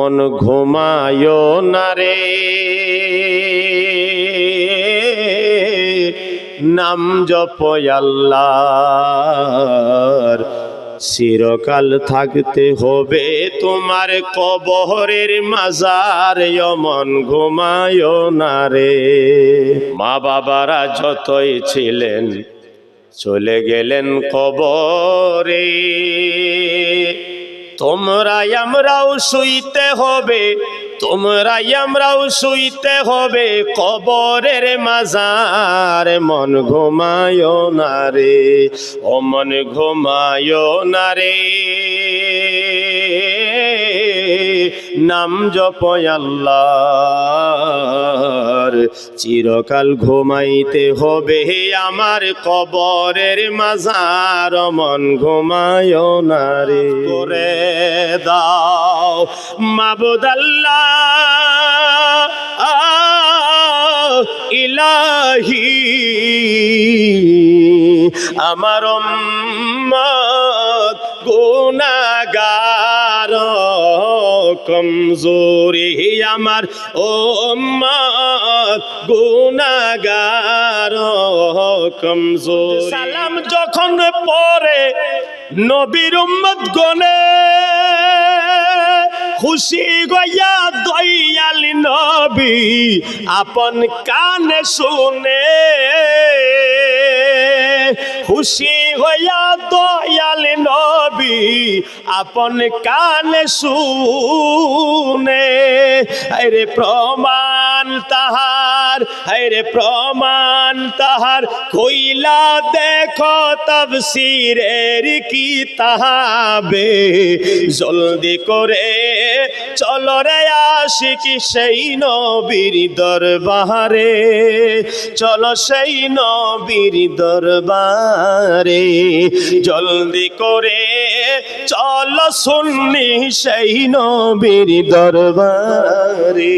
অমন ঘুমায় না রে। নাম জপ আল্লাহর। চিরকাল থাকতে হবে তোমার কবরের মাজার। অমন ঘুমায় না রে। মা বাবারা যতই ছিলেন, চলে গেলেন কবরে। তোমরা আমরাও শুইতে হবে, তোমরা আমরাও শুইতে হবে, কবরের মাজার মন ঘুমায় না রে, ও মন ঘুমায় না রে। নাম জপ আল্লাহর চিরকাল ঘুমাইতে হবে আমার কবরের মাজার, মন ঘুমায় না রে। করে দাও মাবুদ আল্লাহ ইলাহি। আমার গুনাগার কমজোরি আমার উম্মত। গুনাগার কমজোরি। সালাম যখন পরে নবীর উম্মত গনে, খুশি গয়া দয়াল নবী আপন কানে শুনে, খুশি হইয়া দয়াল নবী আপন কানে শুনে। আরে প্রমাণ তাহার আরে প্রমাণ তাহার কইলা দেখো তফসিরের কি তাহাবে জলদি করে চলো রে আশিকি সেই নবীর দরবারে, চলো সেই নবীর দরবারে। জলদি করে চলো শুননি সেই নবীর দরবারে।